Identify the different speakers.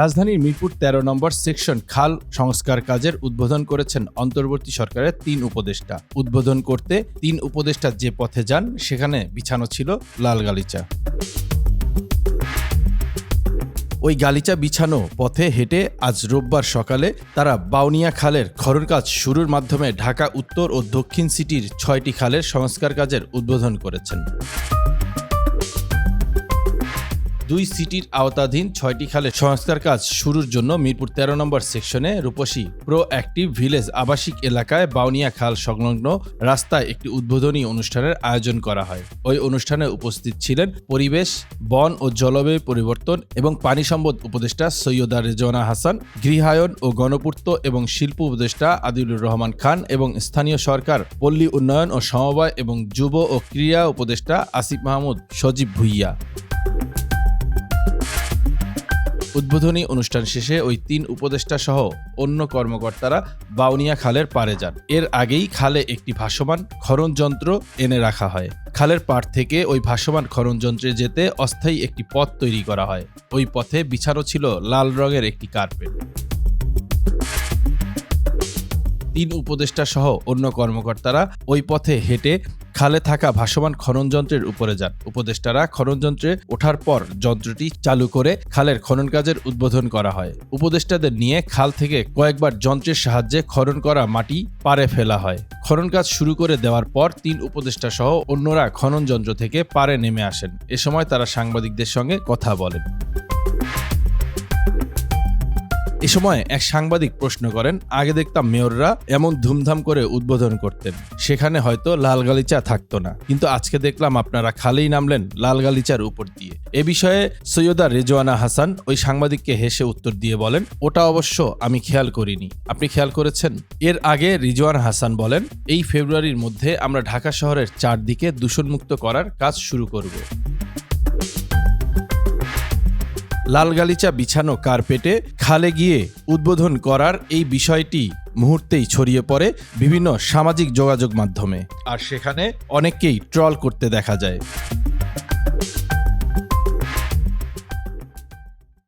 Speaker 1: রাজধানীর মিরপুর ১৩ নম্বর সেকশন খাল সংস্কার কাজের উদ্বোধন করেছেন অন্তর্বর্তী সরকারের তিন উপদেষ্টা। উদ্বোধন করতে তিন উপদেষ্টা যে পথে যান, সেখানে বিছানো ছিল লাল গালিচা। ওই গালিচা বিছানো পথে হেঁটে আজ রোববার সকালে তারা বাউনিয়া খালের খনন কাজ শুরুর মাধ্যমে ঢাকা, উত্তর ও দক্ষিণ সিটির ছয়টি খালের সংস্কার কাজের উদ্বোধন করেছেন। দুই সিটির আওতাধীন ছয়টি খালের সংস্কার কাজ শুরুর জন্য মিরপুর তেরো নম্বর সেকশনে রূপসী প্রো অ্যাক্টিভ ভিলেজ আবাসিক এলাকায় বাউনিয়া খাল সংলগ্ন রাস্তায় একটি উদ্বোধনী অনুষ্ঠানের আয়োজন করা হয়। ওই অনুষ্ঠানে উপস্থিত ছিলেন পরিবেশ, বন ও জলবায়ু পরিবর্তন এবং পানি সম্পদ উপদেষ্টা সৈয়দা রেজওয়ানা হাসান, গৃহায়ন ও গণপূর্ত এবং শিল্প উপদেষ্টা আদিলুর রহমান খান এবং স্থানীয় সরকার, পল্লী উন্নয়ন ও সমবায় এবং যুব ও ক্রীড়া উপদেষ্টা আসিফ মাহমুদ সজীব ভুইয়া। উদ্বোধনী অনুষ্ঠান শেষে ওই তিন উপদেষ্টা সহ অন্য কর্মকর্তারা বাউনিয়া খালের পাড়ে যান। এর আগেই খালে একটি ভাসমান খনন যন্ত্র এনে রাখা হয়। খালের পাড় থেকে ওই ভাসমান খনন যন্ত্রে যেতে অস্থায়ী একটি পথ তৈরি করা হয়। ওই পথে বিছানো ছিল লাল রঙের একটি কার্পেট। তিন উপদেষ্টা সহ অন্য কর্মকর্তারা ওই পথে হেঁটে খালে থাকা ভাসমান খনন যন্ত্রের উপরে যান। উপদেষ্টারা খনন যন্ত্রে ওঠার পর যন্ত্রটি চালু করে খালের খনন কাজের উদ্বোধন করা হয়। উপদেষ্টাদের নিয়ে খাল থেকে কয়েকবার যন্ত্রের সাহায্যে খনন করা মাটি পারে ফেলা হয়। খনন কাজ শুরু করে দেওয়ার পর তিন উপদেষ্টা সহ অন্যরা খনন যন্ত্র থেকে পারে নেমে আসেন। এ সময় তারা সাংবাদিকদের সঙ্গে কথা বলেন। এ সময় এক সাংবাদিক প্রশ্ন করেন, আগে দেখতাম মেয়ররা এমন ধুমধাম করে উদ্বোধন করতেন। সেখানে হয়তো লাল গালিচা থাকতো না। কিন্তু আজকে দেখলাম আপনারা খালেই নামলেন লাল গালিচার উপর দিয়ে। এ বিষয়ে সৈয়দা রেজওয়ানা হাসান ওই সাংবাদিককে হেসে উত্তর দিয়ে বলেন, ওটা অবশ্য আমি খেয়াল করিনি। আপনি খেয়াল করেছেন? এর আগে রিজওয়ান হাসান বলেন, এই ফেব্রুয়ারির মধ্যে আমরা ঢাকা শহরের চারদিকে দূষণমুক্ত করার কাজ শুরু করব। লাল গালিচা বিছানো কার্পেটে খালে গিয়ে উদ্বোধন করার এই বিষয়টি মুহূর্তেই ছড়িয়ে পড়ে বিভিন্ন সামাজিক যোগাযোগ মাধ্যমে। আর সেখানে অনেককেই ট্রল করতে দেখা যায়।